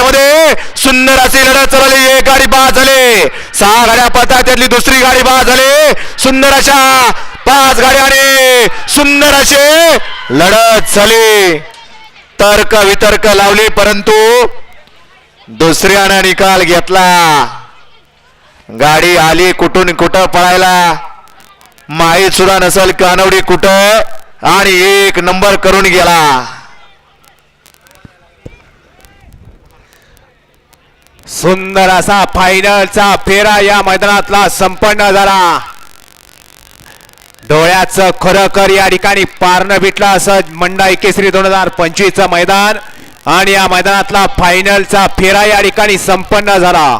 मैदानामध्ये सुंदर अशी लढत चालली. एक गाडी बाद झाले. सहा गाड्या पता त्यातली दुसरी गाडी बाद झाली. सुंदर अशा पाच गाड्याने सुंदर असे लढत झाली. तर्क वितर्क लावली परंतु दुसऱ्यानं निकाल घेतला. गाडी आली कुठून कुठं पळायला? माहीत सुद्धा नसेल कानवडी कुठं आणि एक नंबर करून गेला. सुंदर असा फायनलचा फेरा या मैदानातला संपन्न झाला. डोळ्याचं खरोखर या ठिकाणी पारणं भेटलं असं मंडा केसरी दोन हजार पंचवीसचं मैदान. आणि या मैदानातला फायनलचा फेरा या ठिकाणी संपन्न झाला.